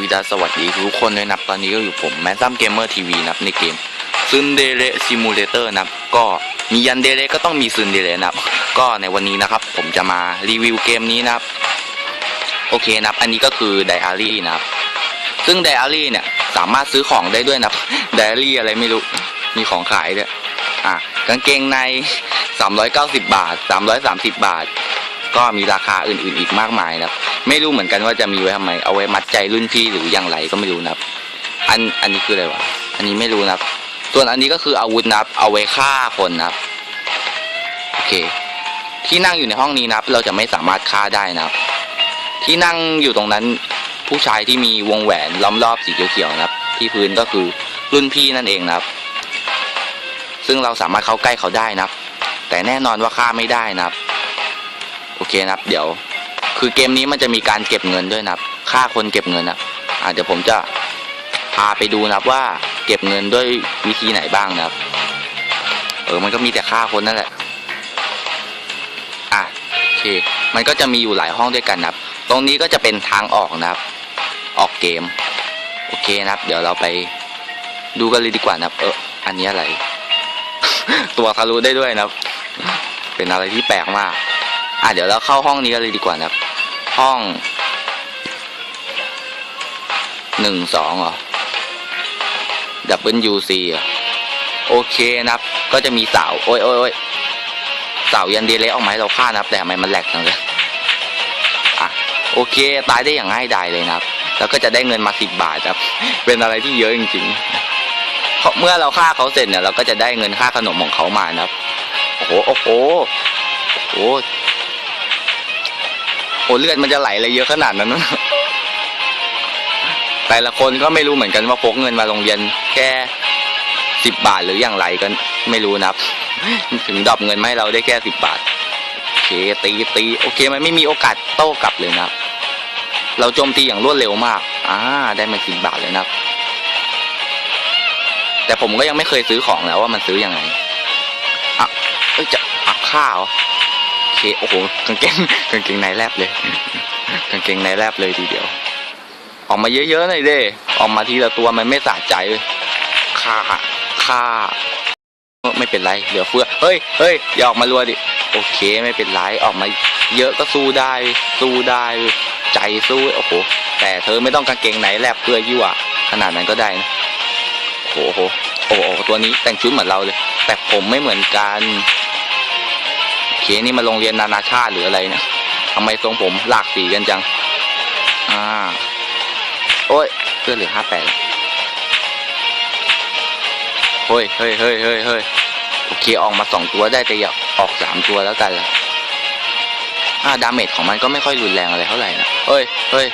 วิดาสวัสดีทุกคนเลยนะครับตอนนี้ก็อยู่ผมแมนซัมเกมเมอร์ทีวีนับในเกมซึนเดเรซิมูเลเตอร์นะครับก็มียันเดเรก็ต้องมีซึนเดเรนะครับก็ในวันนี้นะครับ ผมจะมารีวิวเกมนี้นะครับ โอเคนับอันนี้ก็คือไดอารี่นะครับซึ่งไดอารี่เนี่ยสามารถซื้อของได้ด้วยนะไดอารี่อะไรไม่รู้มีของขายด้วยอะกางเกงใน 390 บาท 330 บาท ก็มีราคาอื่นๆอีกมากมายนะครับ ไม่รู้เหมือนกันว่าจะมีไว้ทำไม เอาไว้มัดใจรุ่นพี่หรืออย่างไรก็ไม่รู้นะครับ อันอันนี้คืออะไรวะ อันนี้ไม่รู้นะครับ ส่วนอันนี้ก็คืออาวุธนะครับ เอาไว้ฆ่าคนนะครับ โอเค ที่นั่งอยู่ในห้องนี้นะครับ เราจะไม่สามารถฆ่าได้นะครับ ที่นั่งอยู่ตรงนั้น ผู้ชายที่มีวงแหวนล้อมรอบสีเขียวๆนะครับ ที่พื้นก็คือรุ่นพี่นั่นเองนะครับ ซึ่งเราสามารถเข้าใกล้เขาได้นะครับ แต่แน่นอนว่าฆ่าไม่ได้นะครับ โอเคนะครับ เดี๋ยว คือเกมนี้มันจะมีการเก็บเงินด้วยนะครับ ค่าคนเก็บเงินนะอ่าเดี๋ยวผมจะพาไปดูนะครับว่าเก็บเงินด้วยวิธีไหนบ้างนะครับ เออมันก็มีแต่ค่าคนนั่นแหละ อะโอเค มันก็จะมีอยู่หลายห้องด้วยกันนะครับ ตรงนี้ก็จะเป็นทางออกนะครับ ออกเกม โอเคนะครับ เดี๋ยวเราไปดูกันเลยดีกว่านะครับ เอออันนี้อะไร ตัวทะลุได้ด้วยนะครับ เป็นอะไรที่แปลกมาก อะเดี๋ยวเราเข้าห้องนี้กันเลยดีกว่านะครับ ห้องหนึ่งสองเหรอ W C เหรอโอเคนะครับ ก็จะมีเสาโอ้ยโอ้ยโอ้ยเสายันเดเลออกมาให้เราฆ่านะครับ แต่ทำไมมันแหลกจังเลยอะโอเค ตายได้อย่างง่ายดายเลยนะครับ แล้วก็จะได้เงินมาสิบบาทครับ เป็นอะไรที่เยอะจริงๆเพราะเมื่อเราฆ่าเขาเสร็จเนี่ยเราก็จะได้เงินค่าขนมของเขามานะครับ โอ้โหโอ้โหโอ้โห โอ้เลือดมันจะไหลอะไรเยอะขนาดนั้นนะแต่ละคนก็ไม่รู้เหมือนกันว่าพกเงินมาโรงเรียนแค่สิบบาทหรืออย่างไรกันไม่รู้นะครับ ถึงดรอปเงินมาให้เราได้แค่สิบบาทโอเคตีตีโอเคมันไม่มีโอกาสโต้กลับเลยนะครับ เราโจมตีอย่างรวดเร็วมากอ่าได้มาสิบบาทเลยนะครับ แต่ผมก็ยังไม่เคยซื้อของแล้วว่ามันซื้ออยังไงอะจะอักข้าว เคโอ้โหกางเกงกางเกงในแลบเลย กางเกงในแลบเลยทีเดียว ออกมาเยอะๆหน่อยเด้ออกมาทีละตัวมันไม่สะใจเลยฆ่าฆ่าไม่เป็นไรเหลือเฟือเฮ้ยเฮ้ยอย่าออกมารัวดิโอเคไม่เป็นไรออกมา เยอะก็สู้ได้ สู้ได้ ใจสู้โอ้โหแต่เธอไม่ต้องกางเกงไหนแลบเพื่อยั่วขนาดนั้นก็ได้นะโอ้โหโอ้โหตัวนี้แต่งชุดเหมือนเราเลย แต่ผมไม่เหมือนกัน โอเคนี่มาโรงเรียนนานาชาติหรืออะไรเนี่ยทำไมทรงผมหลากสีกันจัง อ่า โอ้ยเพื่อนเหลือห้าแปดเฮ้ยเฮ้ยเฮ้ยเฮ้ยเฮ้ยโอเคออกมาสองตัวได้แต่อย่าออกสามตัวแล้วกันละอ่าดาเมจของมันก็ไม่ค่อยรุนแรงอะไรเท่าไหร่นะเฮ้ยเฮ้ย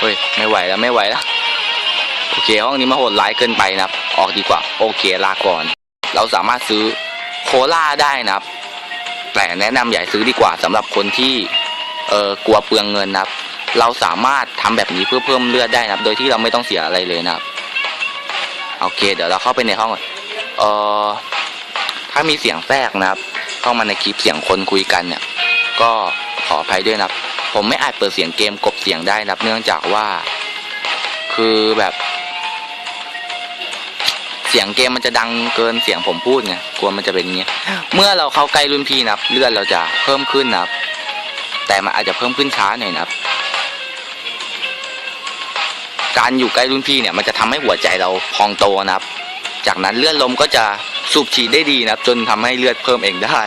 เฮ้ยไม่ไหวแล้วไม่ไหวแล้วโอเคห้องนี้มาโหดร้ายเกินไปนะออกดีกว่า โอเคลาก่อน เราสามารถซื้อโคล่าได้นะครับ แต่แนะนำอย่าซื้อดีกว่าสำหรับคนที่เออกลัวเปลืองเงินนะครับ เราสามารถทำแบบนี้เพื่อเพิ่มเลือดได้นะครับ โดยที่เราไม่ต้องเสียอะไรเลยนะครับโอเค เดี๋ยวเราเข้าไปในห้องก่อนเออถ้ามีเสียงแทรกนะครับ เข้ามาในคลิปเสียงคนคุยกันเนี่ย ก็ขออภัยด้วยนะครับ ผมไม่อาจเปิดเสียงเกมกบเสียงได้นะครับ เนื่องจากว่า คือแบบ เสียงเกมมันจะดังเกินเสียงผมพูดไงกลัวมันจะเป็นอย่างเงี้ยเมื่อเราเข้าใกล้รุ่นพี่นะครับเลือดเราจะเพิ่มขึ้นนะครับ แต่มันอาจจะเพิ่มขึ้นช้าหน่อยนะครับ การอยู่ใกล้รุ่นพี่เนี่ยมันจะทำให้หัวใจเราพองโตนะครับ จากนั้นเลือดลมก็จะสูบฉีดได้ดีนะครับ จนทำให้เลือดเพิ่มเองได้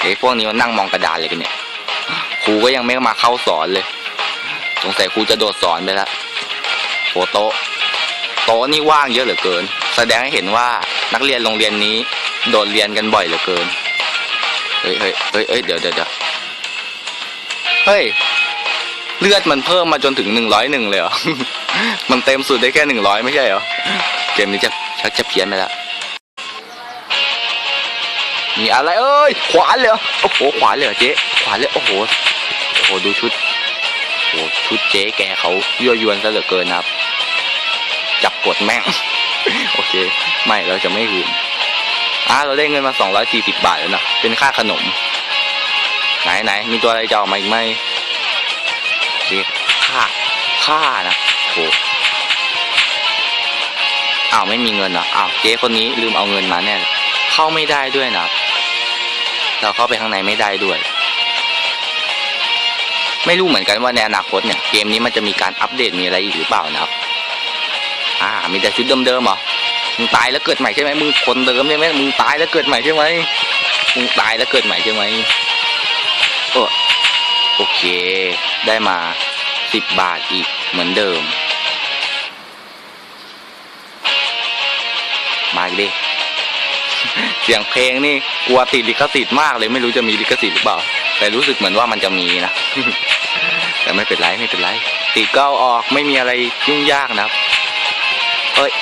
เฮ้พวกนี้มันนั่งมองกระดานเลยกันเนี่ยครูก็ยังไม่มาเข้าสอนเลย สงสัยครูจะโดดสอนไปแล้ว โหโต๊ะโต๊ะนี่ว่างเยอะเหลือเกิน แสดงให้เห็นว่านักเรียนโรงเรียนนี้ โดดเรียนกันบ่อยเหลือเกินเฮ้ยเฮ้ยเฮ้ยเฮ้ยเดี๋ยวเดี๋ยวเฮ้ยเลือดมันเพิ่มมาจนถึงหนึ่งร้อยหนึ่งเลยเหรอ มันเต็มสุดได้แค่หนึ่งร้อยไม่ใช่เหรอ เกมนี้จะชักจะเพี้ยนไปล้วมีอะไรเอ้ย ขวานเลยโอ้โห ขวานเลยเจ๊ ขวานเลย โอ้โห โอ้โห ดูชุด หชุดเจ๊แกเขายั่วยวนซะเหลือเกินครับ จับกดแม่ง โอเค ไม่เราจะไม่หืนอะเราได้เงินมาสองร้อยสี่สิบบาทแล้วนะเป็นค่าขนม ไหนไหนมีตัวอะไรจะออกมาอีกไหมโอเคค่าค่านะโหอ้าวไม่มีเงินเหรออ้าวเจ๊คนนี้ลืมเอาเงินมาแน่เลยเข้าไม่ได้ด้วยนะเราเข้าไปข้างในไม่ได้ด้วย ไม่รู้เหมือนกันว่าในอนาคตเนี่ยเกมนี้มันจะมีการอัปเดตมีอะไรอีกหรือเปล่านะครับ อ่า มีแต่ชุดเดิมๆเหรอ มึงตายแล้วเกิดใหม่ใช่ไหมมึงคนเดิมใช่ไหมมึงตายแล้วเกิดใหม่ใช่ไหมมึงตายแล้วเกิดใหม่ใช่ไหมโอ้โอเค ได้มาสิบบาทอีกเหมือนเดิม มาดิเสียงเพลงนี่กลัวติดลิขสิทธิ์มากเลยไม่รู้จะมีลิขสิทธิ์หรือเปล่า แต่รู้สึกเหมือนว่ามันจะมีนะ แต่ไม่เป็นไรไม่เป็นไรติดก็เอาออกไม่มีอะไรยุ่งยากนะครับ เอ้ย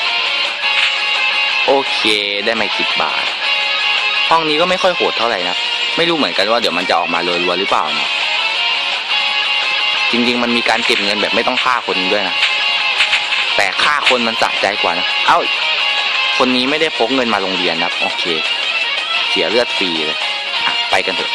โอเคได้ไมาสิบบาท ห้องนี้ก็ไม่ค่อยโหดเท่าไหร่นะ ไม่รู้เหมือนกันว่าเดี๋ยวมันจะออกมารัวๆหรือเปล่านะจริง ๆ มันมีการเก็บเงินแบบไม่ต้องฆ่าคนด้วยนะ แต่ฆ่าคนมันสะใจกว่านะ เอ้า คนนี้ไม่ได้พกเงินมาโรงเรียนนะโอเค เสียเลือดฟรีเลย อะ ไปกันเถอะ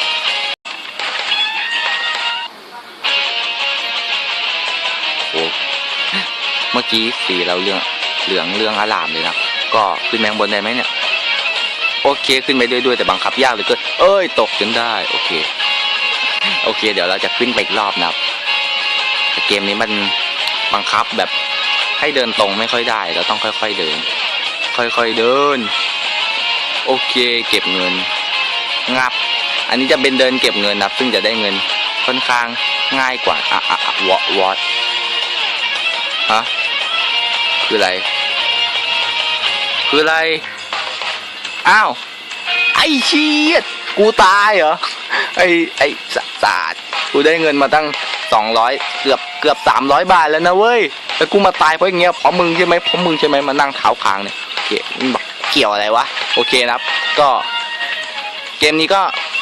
เมื่อกี้สีเราเรื่องเหลืองเรื่องอลามเลยนะก็ขึ้นแมงบนได้ไหมเนี่ย โอเคขึ้นไปด้วยด้วยแต่บังคับยากเลยเกินเอ้ยตกจนได้โอเค โอเค เดี๋ยวเราจะขึ้นไปอีกรอบนะครับแต่เกมนี้มันบังคับแบบให้เดินตรงไม่ค่อยได้ เราต้องค่อย ๆเดิน ค่อยๆเดิน โอเค เก็บเงิน งับ อันนี้จะเป็นเดินเก็บเงินนับซึ่งจะได้เงินค่อนข้างง่ายกว่าอะอะอะวอวอฮะ คืออะไร คืออะไร อ้าว ไอ้เชียกูตายเหรอ ไอ้ไอ้สสาดกูได้เงินมาตั้งสองร้อยเกือบเกือบสามร้อยบาทแล้วนะเว้ยแต่กูมาตายเพราะอย่างเงี้ยเพราะมึงใช่ไหมเพราะมึงใช่ไหมมานั่งเท้าคางเนี่ยเกี่ยวอกเกี่ยวอะไรวะ โอเคนะครับ ก็ เกมนี้ก็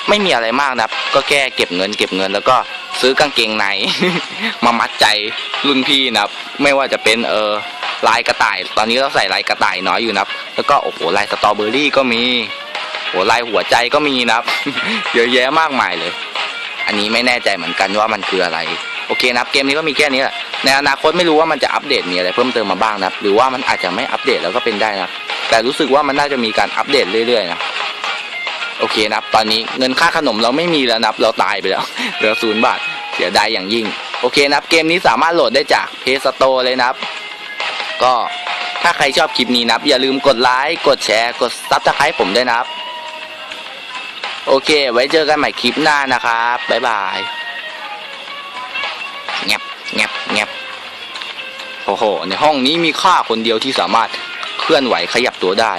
ไม่มีอะไรมากนะครับ ก็แค่เก็บเงิน เก็บเงินแล้วก็ซื้อกางเกงใน มามัดใจรุ่นพี่นะครับ ไม่ว่าจะเป็นเออ ลายกระต่าย ตอนนี้เราใส่ลายกระต่ายน้อยอยู่นะครับ แล้วก็โอ้โหลายสตรอเบอรี่ก็มีโอ้ลายหัวใจก็มีนะครับ เยอะแยะมากมายเลย อันนี้ไม่แน่ใจเหมือนกันว่ามันคืออะไร โอเคนะครับเกมนี้ก็มีแค่นี้แหละในอนาคตไม่รู้ว่ามันจะอัปเดตมีอะไรเพิ่มเติมมาบ้างนะครับ หรือว่ามันอาจจะไม่อัปเดตแล้วก็เป็นได้นะแต่รู้สึกว่ามันน่าจะมีการอัปเดตเรื่อยๆนะโอเคนะครับ ตอนนี้เงินค่าขนมเราไม่มีแล้วนะครับเราตายไปแล้วเหลือศูนย์บาทเสียดายอย่างยิ่ง โอเคนะครับ เกมนี้สามารถโหลดได้จากเพย์สโตร์เลยนะครับ ก็ถ้าใครชอบคลิปนี้นะครับ อย่าลืมกดไลค์กดแชร์กดซับสไครต์ผมด้วยนะครับ โอเค ไว้เจอกันใหม่คลิปหน้านะครับบ๊ายบายเงบเงบเงบโอ้โห ในห้องนี้มีข้าคนเดียวที่สามารถเคลื่อนไหวขยับตัวได้